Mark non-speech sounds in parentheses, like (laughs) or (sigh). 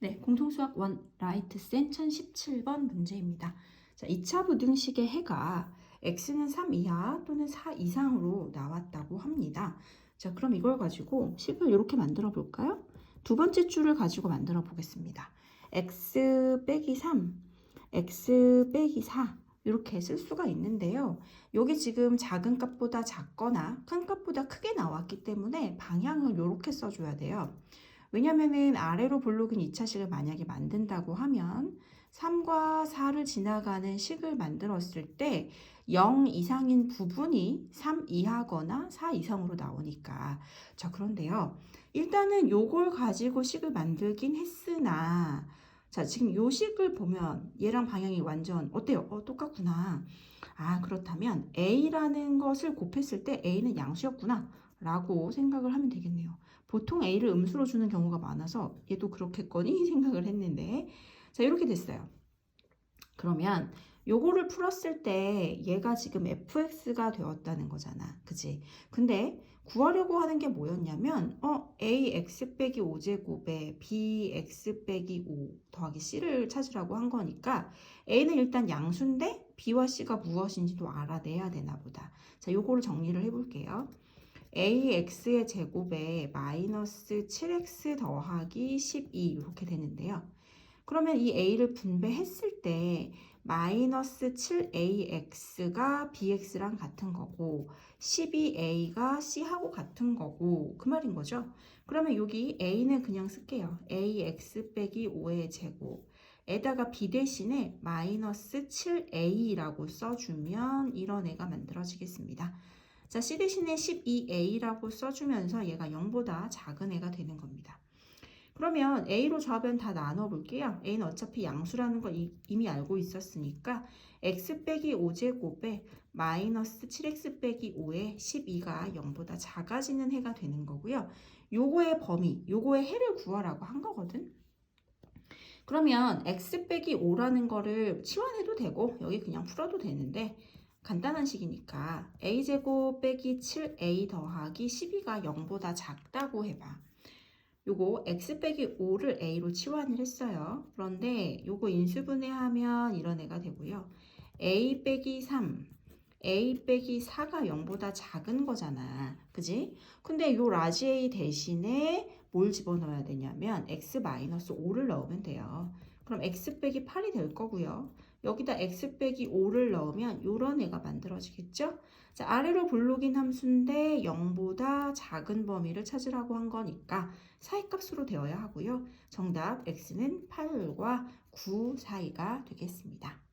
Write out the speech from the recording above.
네, 공통수학 원 라이트 센 1017번 문제입니다. 자, 2차 부등식의 해가 x는 3 이하 또는 4 이상으로 나왔다고 합니다. 자, 그럼 이걸 가지고 식을 이렇게 만들어 볼까요? 두 번째 줄을 가지고 만들어 보겠습니다. x 빼기 3, x 빼기 4 이렇게 쓸 수가 있는데요. 여기 지금 작은 값보다 작거나 큰 값보다 크게 나왔기 때문에 방향을 이렇게 써줘야 돼요. 왜냐면은 아래로 블록인 2차식을 만약에 만든다고 하면 3과 4를 지나가는 식을 만들었을 때 0 이상인 부분이 3 이하거나 4 이상으로 나오니까. 자 그런데요. 일단은 요걸 가지고 식을 만들긴 했으나 자 지금 요 식을 보면 얘랑 방향이 완전 어때요? 어 똑같구나. 아 그렇다면 A라는 것을 곱했을 때 A는 양수였구나 라고 생각을 하면 되겠네요 보통 A를 음수로 주는 경우가 많아서 얘도 그렇겠거니 (laughs) 생각을 했는데 자 이렇게 됐어요. 그러면 요거를 풀었을 때 얘가 지금 fx가 되었다는 거잖아. 그지? 근데 구하려고 하는 게 뭐였냐면 어 ax 빼기 5제곱에 bx 빼기 5 더하기 c를 찾으라고 한 거니까 a는 일단 양수인데 b와 c가 무엇인지도 알아내야 되나 보다. 자 요거를 정리를 해볼게요. Ax의 제곱에 마이너스 7x 더하기 12 이렇게 되는데요. 그러면 이 a를 분배했을 때 마이너스 7ax가 bx랑 같은 거고 12a가 c하고 같은 거고 그 말인 거죠. 그러면 여기 a는 그냥 쓸게요. ax 빼기 5의 제곱 에다가 b 대신에 마이너스 7a라고 써주면 이런 애가 만들어지겠습니다. 자, C 대신에 12A라고 써주면서 얘가 0보다 작은 애가 되는 겁니다. 그러면 A로 좌변 다 나눠볼게요. A는 어차피 양수라는 거 이- 이미 알고 있었으니까 X 빼기 5제곱에 마이너스 7X 빼기 5에 12가 0보다 작아지는 해가 되는 거고요. 요거의 범위, 요거의 해를 구하라고 한 거거든. 그러면 X 빼기 5라는 거를 치환해도 되고 여기 그냥 풀어도 되는데 간단한 식이니까 a제곱 빼기 7a 더하기 12가 0보다 작다고 해봐. 요거 x 빼기 5를 a로 치환을 했어요. 그런데 요거 인수분해하면 이런 애가 되고요. a 빼기 3, a 빼기 4가 0보다 작은 거잖아. 그지? 근데 요 라지 a 대신에 뭘 집어넣어야 되냐면 x 마이너스 5를 넣으면 돼요. 그럼 x 빼기 8이 될 거고요. 여기다 x 빼기 5를 넣으면 이런 애가 만들어지겠죠? 자, 아래로 블록인 함수인데 0보다 작은 범위를 찾으라고 한 거니까 사이값으로 되어야 하고요. 정답 x는 8과 9 사이가 되겠습니다.